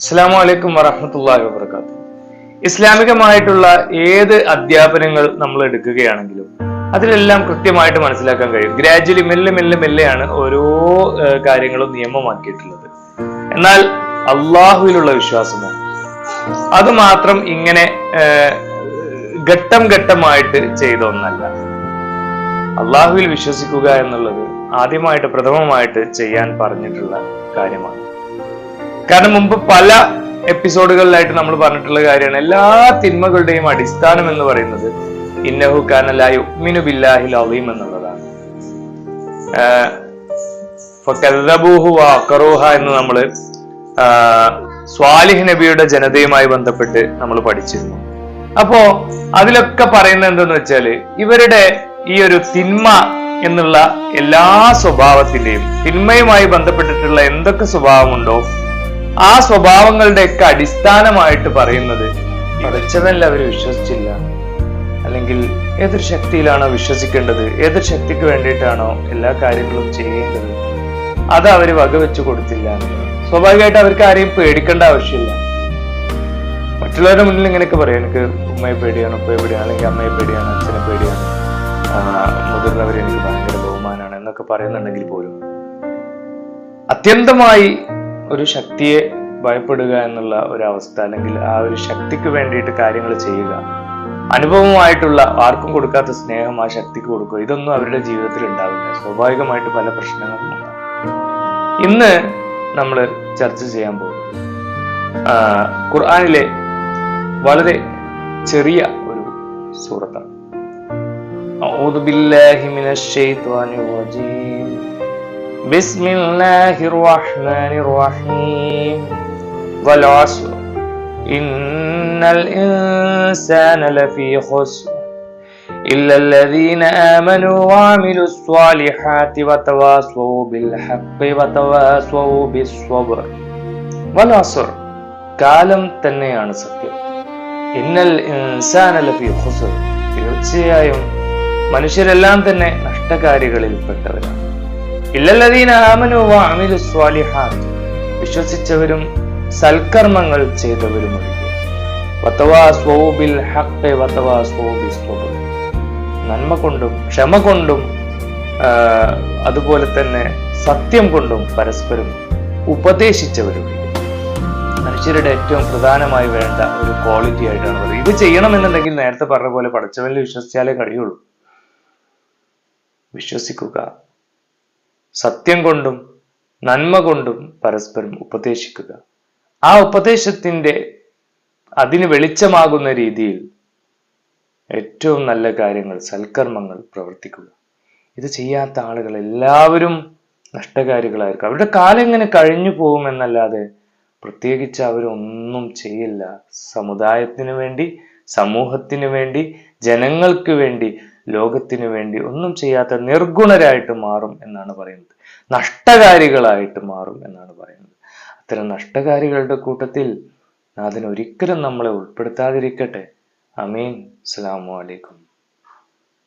അസ്സാം വലൈക്കും വറഹമത്തല്ലാഹി വാബർക്കാത്തു ഇസ്ലാമികമായിട്ടുള്ള ഏത് അധ്യാപനങ്ങൾ നമ്മൾ എടുക്കുകയാണെങ്കിലും അതിലെല്ലാം കൃത്യമായിട്ട് മനസ്സിലാക്കാൻ കഴിയും. ഗ്രാജ്വലി മെല്ലെ മെല്ലെ മെല്ലെയാണ് ഓരോ കാര്യങ്ങളും നിയമമാക്കിയിട്ടുള്ളത്. എന്നാൽ അള്ളാഹുവിലുള്ള വിശ്വാസമോ? അത് മാത്രം ഇങ്ങനെ ഘട്ടം ഘട്ടമായിട്ട് ചെയ്ത ഒന്നല്ല. അള്ളാഹുവിൽ വിശ്വസിക്കുക എന്നുള്ളത് ആദ്യമായിട്ട് പ്രഥമമായിട്ട് ചെയ്യാൻ പറഞ്ഞിട്ടുള്ള കാര്യമാണ്. കാരണം മുമ്പ് പല എപ്പിസോഡുകളിലായിട്ട് നമ്മൾ പറഞ്ഞിട്ടുള്ള കാര്യമാണ്. എല്ലാ തിന്മകളുടെയും അടിസ്ഥാനം എന്ന് പറയുന്നത് ഇന്നഹു കാനലായു മിനു ബില്ലാഹിൽ അലീം എന്നുള്ളതാണ്. ഫകദ്ദബൂഹു എന്ന് നമ്മൾ സ്വാലിഹ് നബിയുടെ ജനതയുമായി ബന്ധപ്പെട്ട് നമ്മൾ പഠിച്ചിരുന്നു. അപ്പോ അതിലൊക്കെ പറയുന്നത് എന്തെന്ന് വെച്ചാൽ ഇവരുടെ ഈ ഒരു തിന്മ എന്നുള്ള എല്ലാ സ്വഭാവത്തിന്റെയും തിന്മയുമായി ബന്ധപ്പെട്ടിട്ടുള്ള എന്തൊക്കെ സ്വഭാവമുണ്ടോ ആ സ്വഭാവങ്ങളുടെയൊക്കെ അടിസ്ഥാനമായിട്ട് പറയുന്നത് പഠിച്ചതല്ല അവർ വിശ്വസിച്ചില്ല. അല്ലെങ്കിൽ ഏതൊരു ശക്തിയിലാണോ വിശ്വസിക്കേണ്ടത്? ഏതൊരു ശക്തിക്ക് വേണ്ടിയിട്ടാണോ എല്ലാ കാര്യങ്ങളും ചെയ്യേണ്ടത്? അത് അവർ വകവെച്ച് കൊടുത്തില്ല. സ്വാഭാവികമായിട്ട് അവർക്ക് ആരെയും പേടിക്കേണ്ട ആവശ്യമില്ല. മറ്റുള്ളവരുടെ മുന്നിൽ ഇങ്ങനെയൊക്കെ പറയാം. എനിക്ക് ഉമ്മയെ പേടിയാണ് ഉപ്പയെ പേടിയാണ് അല്ലെങ്കിൽ അമ്മയെ പേടിയാണ് അച്ഛനെ പേടിയാണ്. മുതിർന്നവർ എനിക്ക് ഭയങ്കര ബഹുമാനാണ് എന്നൊക്കെ പറയുന്നുണ്ടെങ്കിൽ പോലും അത്യന്തമായി ഒരു ശക്തിയെ ഭയപ്പെടുക എന്നുള്ള ഒരു അവസ്ഥ അല്ലെങ്കിൽ ആ ഒരു ശക്തിക്ക് വേണ്ടിയിട്ട് കാര്യങ്ങൾ ചെയ്യുക അനുഭവമായിട്ടുള്ള ആർക്കും കൊടുക്കാത്ത സ്നേഹം ആ ശക്തിക്ക് കൊടുക്കുക ഇതൊന്നും അവരുടെ ജീവിതത്തിൽ ഉണ്ടാവില്ല സ്വാഭാവികമായിട്ട് പല പ്രശ്നങ്ങളും ഉണ്ടാവും ഇന്ന് നമ്മൾ ചർച്ച ചെയ്യാൻ പോകുന്നത് ആ, ഖുർആനിലെ വളരെ ചെറിയ ഒരു സൂറത്താണ് أعوذ بالله من الشيطان الرجيم بسم الله الرحمن الرحيم والعصر إن الإنسان لفي خسر إلا الذين آمنوا وعملوا الصالحات وتواصوا بالحق وتواصوا بالصبر والعصر കാലം തന്നെയാണ് സത്യം ഇന്നൽ ഇൻസാന ലഫി ഖുസ്ർ തീർച്ചയായും മനുഷ്യരെല്ലാം തന്നെ നഷ്ടകാരികളിൽപ്പെട്ടവരാണ് വിശ്വസിച്ചവരും സൽക്കർമ്മങ്ങൾ ചെയ്തവരും നന്മ കൊണ്ടും ക്ഷമ കൊണ്ടും അതുപോലെ തന്നെ സത്യം കൊണ്ടും പരസ്പരം ഉപദേശിച്ചവരും മനുഷ്യരുടെ ഏറ്റവും പ്രധാനമായി വേണ്ട ഒരു ക്വാളിറ്റി ആയിട്ടാണ് പറയുന്നത്. ഇത് ചെയ്യണമെന്നുണ്ടെങ്കിൽ നേരത്തെ പറഞ്ഞ പോലെ പഠിച്ചവനിൽ വിശ്വസിച്ചാലേ കഴിയുള്ളൂ. വിശ്വസിക്കുക. സത്യം കൊണ്ടും നന്മ കൊണ്ടും പരസ്പരം ഉപദേശിക്കുക. ആ ഉപദേശത്തിന്റെ അതിന് വെളിച്ചമാകുന്ന രീതിയിൽ ഏറ്റവും നല്ല കാര്യങ്ങൾ സൽക്കർമ്മങ്ങൾ പ്രവർത്തിക്കുക. ഇത് ചെയ്യാത്ത ആളുകൾ എല്ലാവരും നഷ്ടകാരികളായിരിക്കും. അവരുടെ കാലം ഇങ്ങനെ കഴിഞ്ഞു പോകുമെന്നല്ലാതെ പ്രത്യേകിച്ച് അവരൊന്നും ചെയ്യില്ല. സമുദായത്തിന് വേണ്ടി സമൂഹത്തിന് വേണ്ടി ജനങ്ങൾക്ക് വേണ്ടി ലോകത്തിന് വേണ്ടി ഒന്നും ചെയ്യാത്ത നിർഗുണരായിട്ട് മാറും എന്നാണ് പറയുന്നത്. നഷ്ടകാരികളായിട്ട് മാറും എന്നാണ് പറയുന്നത്. അത്തരം നഷ്ടകാരികളുടെ കൂട്ടത്തിൽ നാഥൻ ഒരിക്കലും നമ്മളെ ഉൾപ്പെടുത്താതിരിക്കട്ടെ. അമീൻ. അസ്സലാമു അലൈക്കും.